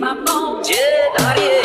my bones. Yeah, that is.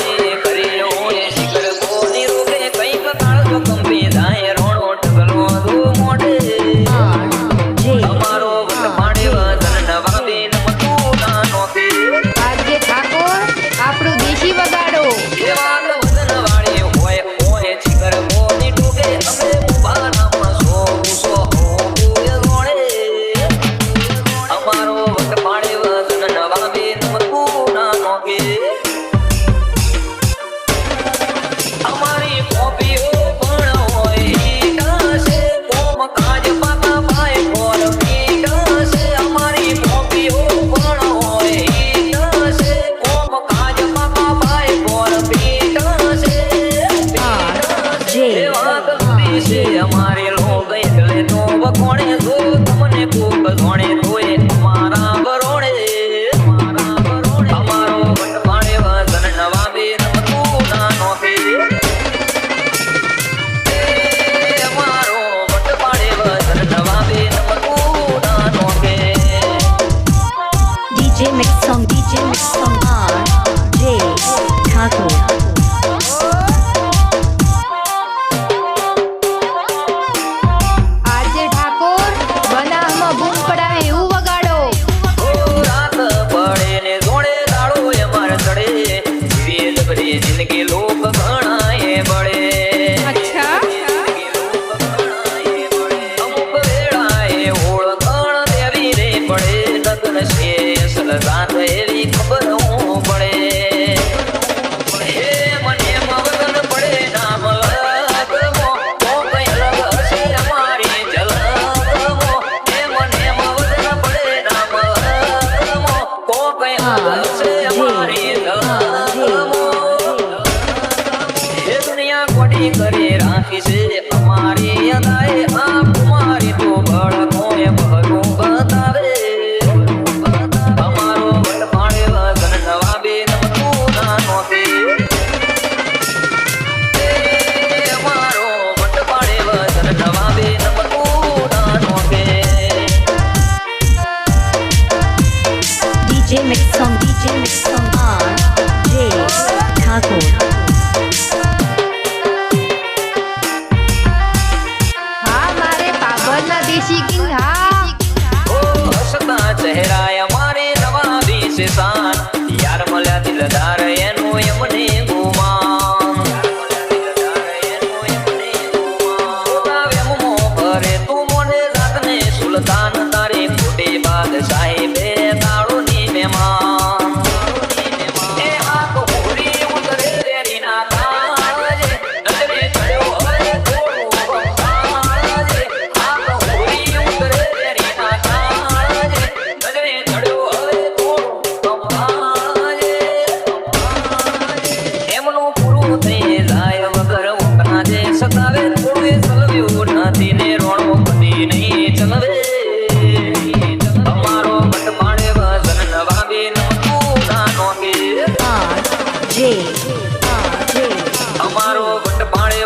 આવી છે અમારે લો ગઈ ગળે તો વખોણે જો તમને ખૂબ ઘોણે તોય અમારા વરોણે અમારા વરોણે અમારો વટવાળે વસન નવા બે નમતું ના અમારો વટવાળે વસન નવા બે નમતું ના નોકે انسان يا رملات الدار તમારો ગુટ પાણી